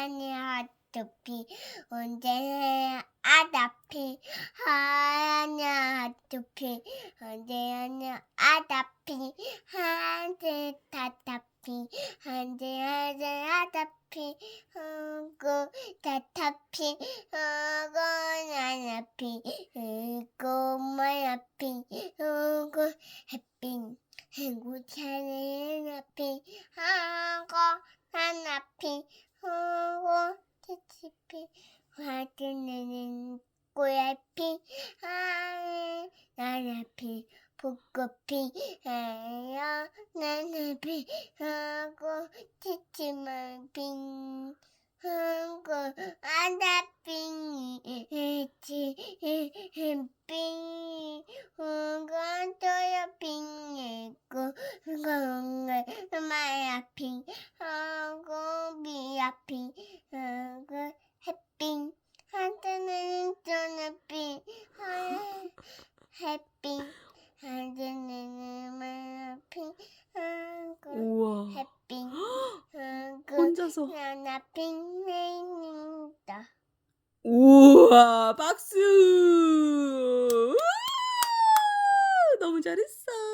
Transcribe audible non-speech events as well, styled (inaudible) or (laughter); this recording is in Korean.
하얀이 하트피 언제 아다피 하얀이 하트피 언제 아다피 한지 타타피 한지 한지 아다피 하고 타타피 하고 나나피 하고 마야피 하고 햇빛 하고 차는 앞이 하 티티피 화드는 꼬야피 하는 나나피 벚꽃피 해요. 나나피 하고 티티만핑 하고 아다핑 해치 햇빛 하고 토요핑 있고 공을 마야핑 하고 미야핑 햇빛 하늘을 피하고 우와. 햇빛 (gasps) 하고 혼자서. 나나 빛내는다 우와, 박수! 너무 잘했어.